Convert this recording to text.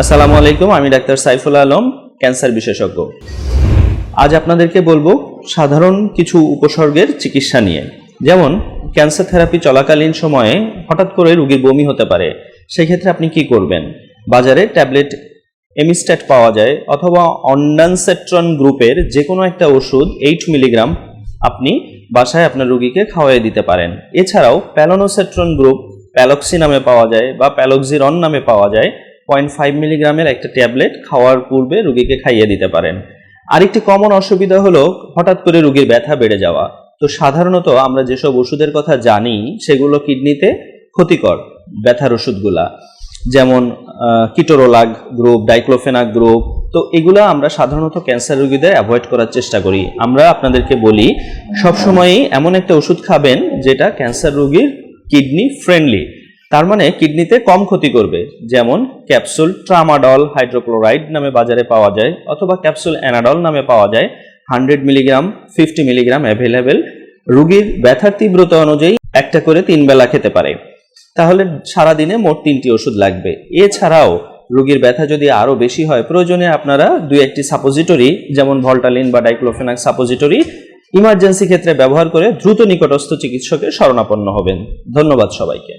আসসালামু আলাইকুম, আমি ডাক্তার সাইফুল আলম, ক্যান্সার বিশেষজ্ঞ। আজ আপনাদেরকে বলব সাধারণ কিছু উপসর্গের চিকিৎসা নিয়ে। যেমন, ক্যান্সার থেরাপি চলাকালীন সময়ে হঠাৎ করে রোগীর বমি হতে পারে। সেই ক্ষেত্রে আপনি কি করবেন? বাজারে ট্যাবলেট এমিস্ট্যাট পাওয়া যায় অথবা অন্ডানসেট্রন গ্রুপের যে কোনো একটা ওষুধ এইট মিলিগ্রাম আপনি বাসায় আপনার রুগীকে খাওয়াই দিতে পারেন। এছাড়াও প্যালোনোসেট্রন গ্রুপ প্যালক্সি নামে পাওয়া যায় বা প্যালক্সিরন নামে পাওয়া যায়। পয়েন্ট ফাইভ মিলিগ্রামের একটা ট্যাবলেট খাওয়ার পূর্বে রোগীকে খাইয়ে দিতে পারেন। আরেকটি কমন অসুবিধা হলো, হঠাৎ করে রোগীর ব্যথা বেড়ে যাওয়া। তো সাধারণত আমরা যেসব ওষুধের কথা জানি, সেগুলো কিডনিতে ক্ষতিকর ব্যথার ওষুধগুলা। যেমন কিটোরোলাগ গ্রুপ, ডাইক্লোফেনাক গ্রুপ। তো এগুলা আমরা সাধারণত ক্যান্সার রোগীদের অ্যাভয়েড করার চেষ্টা করি। আমরা আপনাদেরকে বলি, সবসময়ই এমন একটা ওষুধ খাবেন, যেটা ক্যান্সার রোগীর কিডনি ফ্রেন্ডলি। তার মানে কিডনিতে কম ক্ষতি করবে, যেমন ক্যাপসুল ট্রামাডল হাইড্রোক্লোরাইড নামে বাজারে পাওয়া যায় অথবা ক্যাপসুল অ্যানাডল নামে পাওয়া যায়। Hundred milligram, fifty milligram available রুগীর ব্যথার তীব্রতা অনুযায়ী একটা করে তিন বেলা খেতে পারে। তাহলে সারাদিনে মোট তিনটি ওষুধ লাগবে। এছাড়াও রোগীর ব্যথা যদি আরও বেশি হয়, প্রয়োজনে আপনারা দুই একটি সাপোজিটরি যেমন ভল্টালিন বা ডাইক্লোফেনাক সাপোজিটরি ইমার্জেন্সি ক্ষেত্রে ব্যবহার করে দ্রুত নিকটস্থ চিকিৎসকের শরণাপন্ন হবেন। ধন্যবাদ সবাইকে।